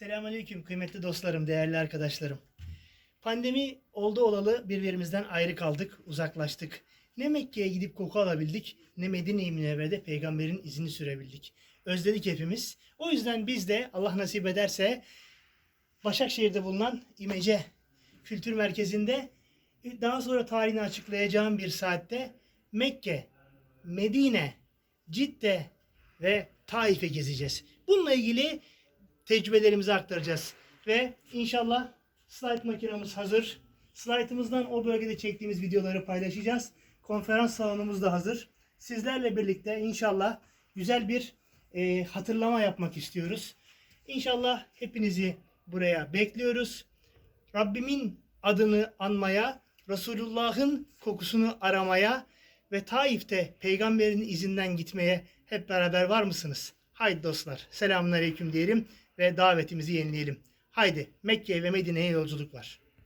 Selamünaleyküm kıymetli dostlarım, değerli arkadaşlarım. Pandemi oldu olalı birbirimizden ayrı kaldık, uzaklaştık. Ne Mekke'ye gidip koku alabildik, ne Medine-i Münevvere'de peygamberin izini sürebildik. Özledik hepimiz. O yüzden biz de Allah nasip ederse Başakşehir'de bulunan İmece Kültür Merkezi'nde daha sonra tarihini açıklayacağım bir saatte Mekke, Medine, Cidde ve Taif'e gezeceğiz. Bununla ilgili tecrübelerimizi aktaracağız. Ve inşallah slide makinamız hazır. Slide'ımızdan o bölgede çektiğimiz videoları paylaşacağız. Konferans salonumuz da hazır. Sizlerle birlikte inşallah güzel bir e, hatırlama yapmak istiyoruz. İnşallah hepinizi buraya bekliyoruz. Rabbimin adını anmaya, Resulullah'ın kokusunu aramaya ve Taif'te peygamberin izinden gitmeye hep beraber var mısınız? Haydi dostlar, selamünaleyküm diyelim ve davetimizi yenileyelim. Haydi Mekke ve Medine'ye yolculuk var.